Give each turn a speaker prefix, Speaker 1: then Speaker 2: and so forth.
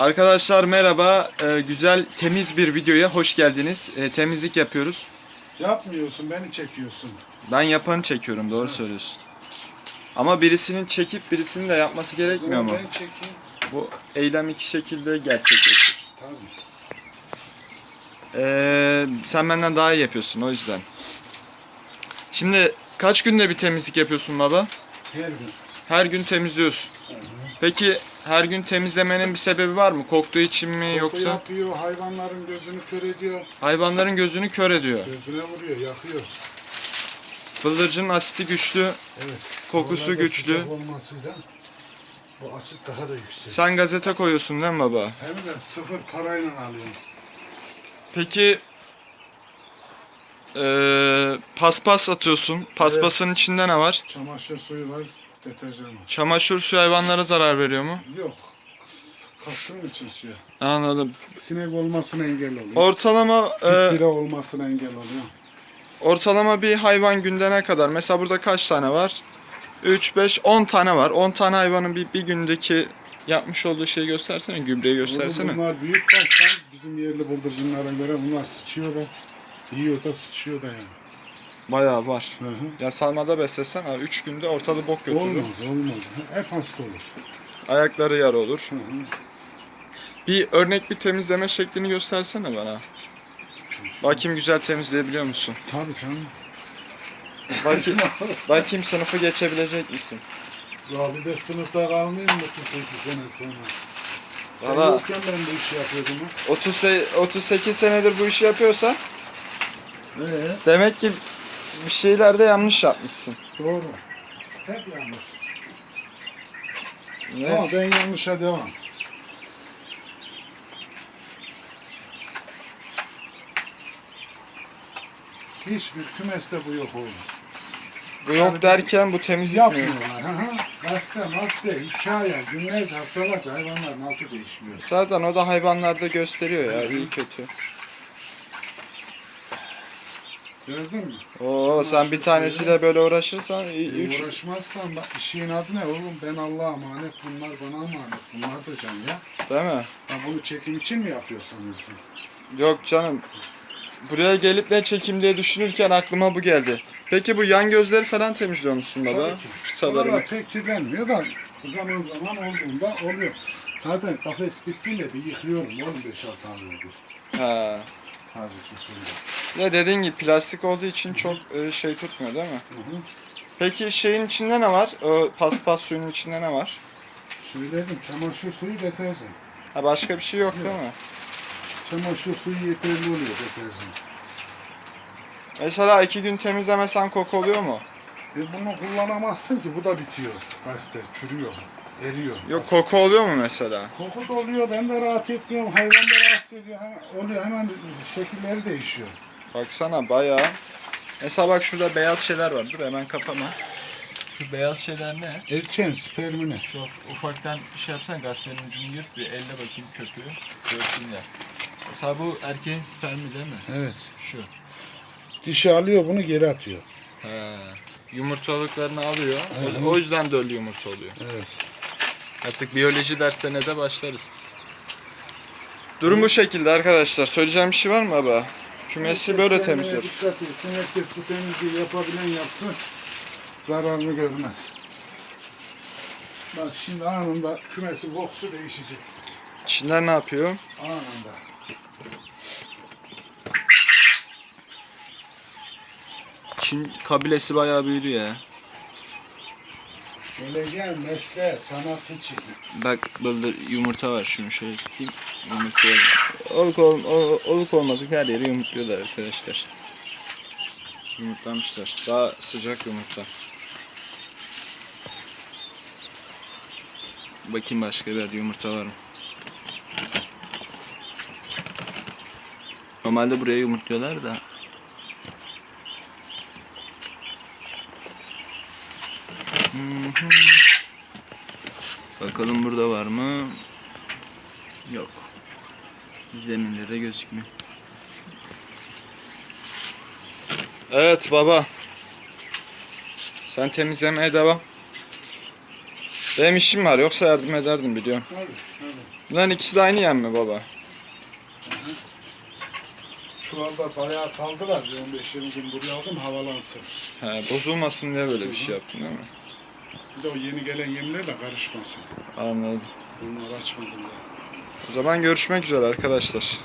Speaker 1: Arkadaşlar merhaba. Ee, güzel temiz bir videoya hoş geldiniz. Ee, temizlik yapıyoruz.
Speaker 2: Yapmıyorsun, beni çekiyorsun.
Speaker 1: Ben yapanı çekiyorum doğru söylüyorsun. Ama birisinin çekip birisinin de yapması gerekmiyor mu?
Speaker 2: Ben çekeyim.
Speaker 1: Bu eylem iki şekilde gerçekleşir.
Speaker 2: Tabii.
Speaker 1: Ee, sen benden daha iyi yapıyorsun o yüzden. Şimdi kaç günde bir temizlik yapıyorsun baba?
Speaker 2: Her gün.
Speaker 1: Her gün temizliyorsun. Peki her gün temizlemenin bir sebebi var mı? Koktuğu için mi
Speaker 2: Koku
Speaker 1: yoksa
Speaker 2: yapıyor, hayvanların gözünü kör ediyor.
Speaker 1: hayvanların gözünü kör ediyor?
Speaker 2: Gözüne vuruyor, yakıyor.
Speaker 1: Bıldırcının asiti güçlü.
Speaker 2: Evet.
Speaker 1: Kokusu
Speaker 2: Havalarda
Speaker 1: güçlü.
Speaker 2: sıcak olmasıyla bu asit daha da yüksek.
Speaker 1: Sen gazete koyuyorsun değil mi baba?
Speaker 2: Hem de sıfır parayla alıyorum.
Speaker 1: Peki eee, paspas atıyorsun. Paspasın içinde ne var?
Speaker 2: Çamaşır suyu var, deterjan var.
Speaker 1: Çamaşır suyu hayvanlara zarar veriyor mu?
Speaker 2: Yok. Kattığım için suya.
Speaker 1: Anladım.
Speaker 2: Sinek olmasına engel oluyor.
Speaker 1: Ortalama eee,
Speaker 2: Bitire olmasına engel oluyor.
Speaker 1: ortalama bir hayvan günde ne kadar? Mesela burada kaç tane var? 3 5 10 tane var. 10 tane hayvanın bir, bir gündeki yapmış olduğu şeyi göstersene, gübreyi göstersene.
Speaker 2: Bunlar büyük baştan bizim yerli bıldırcınlara göre bunlar sıçıyor da yiyor da sıçıyor da yani.
Speaker 1: Bayağı var.
Speaker 2: Hı hı.
Speaker 1: Ya salmada beslesen 3 günde ortalığı bok götürür.
Speaker 2: Olmaz olmaz. Hep hasta olur.
Speaker 1: Ayakları yara olur.
Speaker 2: Hı hı.
Speaker 1: Bir örnek bir temizleme şeklini göstersene bana. Bakayım güzel temizleyebiliyor musun?
Speaker 2: Tabii canım.
Speaker 1: Bakayım, bakayım sınıfı geçebilecek misin?
Speaker 2: Ya bir de sınıfta kalmayayım mı 38 sene sonra? Sen
Speaker 1: Valla
Speaker 2: yokken ben bu işi yapıyordum. ha.
Speaker 1: 30, se- 38 senedir bu işi yapıyorsa
Speaker 2: Ee?
Speaker 1: demek ki bir şeylerde yanlış yapmışsın.
Speaker 2: Doğru. Hep yanlış. Ama
Speaker 1: Neyse.
Speaker 2: ben yanlışa devam. Hiçbir kümeste bu yok oğlum.
Speaker 1: Bu yok derken bu temizlik mi?
Speaker 2: Yapmıyorlar. Hı hı. Gazete, maske, hikaye, günlerce, haftalarca hayvanların altı değişmiyor.
Speaker 1: Zaten o da hayvanlarda gösteriyor ya iyi kötü.
Speaker 2: Gördün mü?
Speaker 1: Oo sen bir tanesiyle böyle uğraşırsan 3
Speaker 2: Uğraşmazsan bak işin adı ne oğlum? Ben Allah'a emanet, bunlar bana emanet. Bunlar da can ya.
Speaker 1: değil mi?
Speaker 2: Ha bunu çekim için mi yapıyor sanıyorsun?
Speaker 1: Yok canım. Buraya gelip ne çekim diye düşünürken aklıma bu geldi. Peki bu yan gözleri falan temizliyor musun baba?
Speaker 2: Tabii ki.
Speaker 1: Çıtalarını.
Speaker 2: Oralar pek kirlenmiyor da zaman zaman olduğunda oluyor. Zaten kafes bittiğinde bir yıkıyorum oğlum 5-6 ay oldu.
Speaker 1: Ha.
Speaker 2: Taze.
Speaker 1: Ya dediğin gibi plastik olduğu için çok e, şey tutmuyor değil mi?
Speaker 2: Hı hı.
Speaker 1: Peki şeyin içinde ne var? O paspas suyunun içinde ne var?
Speaker 2: Söyledim çamaşır suyu deterjan.
Speaker 1: Ha başka bir şey yok değil mi?
Speaker 2: Çamaşır suyu yeterli oluyor deterjan.
Speaker 1: Mesela iki gün temizlemesen koku oluyor mu?
Speaker 2: E bunu kullanamazsın ki bu da bitiyor. Gazete çürüyor, eriyor.
Speaker 1: Yok koku oluyor mu mesela?
Speaker 2: Koku da oluyor, ben de rahat etmiyorum, hayvan da rahatsız ediyor. Hemen, oluyor, hemen şekilleri değişiyor.
Speaker 1: Baksana bayağı. Mesela bak şurada beyaz şeyler var. Dur hemen kapama. Şu beyaz şeyler ne?
Speaker 2: Erken spermine.
Speaker 1: Şu uf- ufaktan şey yapsan gazetenin ucunu yırt bir elle bakayım köpüğü. Görsünler. Mesela bu erkeğin spermi değil mi?
Speaker 2: Evet.
Speaker 1: Şu.
Speaker 2: Dişi alıyor bunu geri atıyor.
Speaker 1: He. Yumurtalıklarını alıyor.
Speaker 2: Hı hı.
Speaker 1: O, o yüzden de ölü yumurta oluyor.
Speaker 2: Evet.
Speaker 1: Artık biyoloji derslerine de başlarız. Durum bu şekilde arkadaşlar. Söyleyeceğim bir şey var mı baba? Kümesi böyle temizliyoruz.
Speaker 2: Dikkat etsin, herkes bu temizliği yapabilen yapsın. Zararını görmez. Bak şimdi anında kümesi kokusu değişecek.
Speaker 1: Çinler ne yapıyor?
Speaker 2: Anında.
Speaker 1: Çin kabilesi bayağı büyüdü ya.
Speaker 2: Geleceğin mesleğe, sanat için.
Speaker 1: Bak burada yumurta var şunu şöyle tutayım. Yumurta Oluk, ol, ol- oluk olmadık her yeri yumurtluyorlar arkadaşlar. Yumurtlamışlar. Daha sıcak yumurta. Bakayım başka bir yerde yumurta var mı? Normalde buraya yumurtluyorlar da. Hı hı. Bakalım burada var mı? Yok. Zeminde de gözükmüyor. Evet baba. Sen temizlemeye devam. Benim işim var yoksa yardım ederdim biliyorum.
Speaker 2: Tabii, tabii.
Speaker 1: Bunların ikisi de aynı yem mi baba?
Speaker 2: Çuvalda bayağı kaldılar. Bir 15-20 gün buraya aldım havalansın.
Speaker 1: He, bozulmasın diye böyle bir şey yaptın değil mi?
Speaker 2: Bir de o yeni gelen yemlerle karışmasın.
Speaker 1: Anladım.
Speaker 2: Bunları açmadım da.
Speaker 1: O zaman görüşmek üzere arkadaşlar.